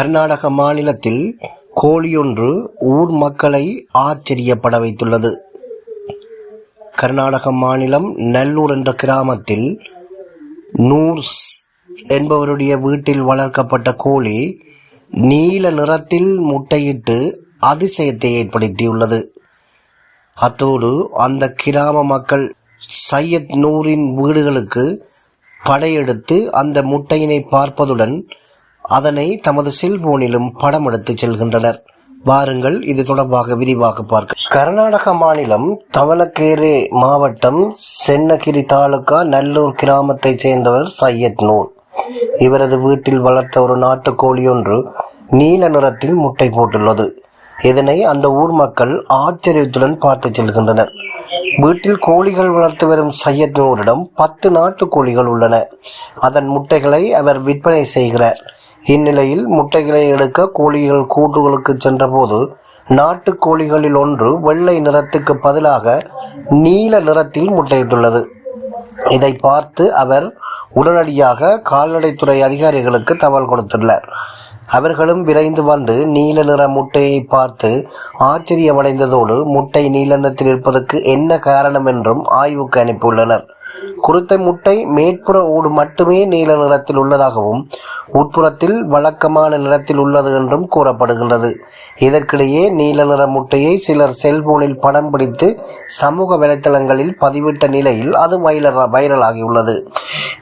கர்நாடக மாநிலத்தில் கோழியொன்று ஊர் மக்களை ஆச்சரியப்பட வைத்துள்ளது. கர்நாடக மாநிலம் நல்லூர் என்ற கிராமத்தில் நூர்ஸ் என்பவருடைய வீட்டில் வளர்க்கப்பட்ட கோழி நீல நிறத்தில் முட்டையிட்டு அதிசயத்தை ஏற்படுத்தியுள்ளது. அத்தோடு அந்த கிராம மக்கள் சையத் நூரின் வீடுகளுக்கு படையெடுத்து அந்த முட்டையினை பார்ப்பதுடன் அதனை தமது செல்போனிலும் படம் எடுத்துச் செல்கின்றனர். வாருங்கள் இது தொடர்பாக விரிவாக பார்க்க. கர்நாடக மாநிலம் தவளக்கேரே மாவட்டம் சென்னகிரி தாலுகா நல்லூர் கிராமத்தைச் சேர்ந்தவர் சையத் நூர். இவரது வீட்டில் வளர்த்த ஒரு நாட்டுக்கோழி ஒன்று நீல நிறத்தில் முட்டை போட்டுள்ளது. இதனை அந்த ஊர் மக்கள் ஆச்சரியத்துடன் பார்த்து செல்கின்றனர். வீட்டில் கோழிகள் வளர்த்து வரும் சையத் நூரிடம் பத்து நாட்டுக்கோழிகள் உள்ளன. அதன் முட்டைகளை அவர் விற்பனை செய்கிறார். இந்நிலையில் முட்டைகளை எடுக்க கோழிகள் கூட்டுகளுக்கு சென்றபோது நாட்டு கோழிகளில் ஒன்று வெள்ளை நிறத்துக்கு பதிலாக நீல நிறத்தில் முட்டையிட்டுள்ளது. இதை பார்த்து அவர் உடனடியாக கால்நடைத்துறை அதிகாரிகளுக்கு தகவல் கொடுத்துள்ளார். அவர்களும் விரைந்து வந்து நீல நிற முட்டையை பார்த்து ஆச்சரியமடைந்ததோடு முட்டை நீல நிறத்தில் இருப்பதற்கு என்ன காரணம் என்றும் ஆய்வுக்கு அனுப்பியுள்ளனர். குறித்த முட்டை மேற்புற ஊடு மட்டுமே நீல நிறத்தில் உள்ளதாகவும் உட்புறத்தில் வழக்கமான நிறத்தில் உள்ளது என்றும் கூறப்படுகின்றது. இதற்கிடையே நீல நிற முட்டையை சிலர் செல்போனில் படம் பிடித்து சமூக வலைத்தளங்களில் பதிவிட்ட நிலையில் அது வைரல் வைரலாகியுள்ளது.